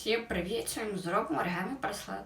Всім привіт! Сьогодні зробимо оригами браслет.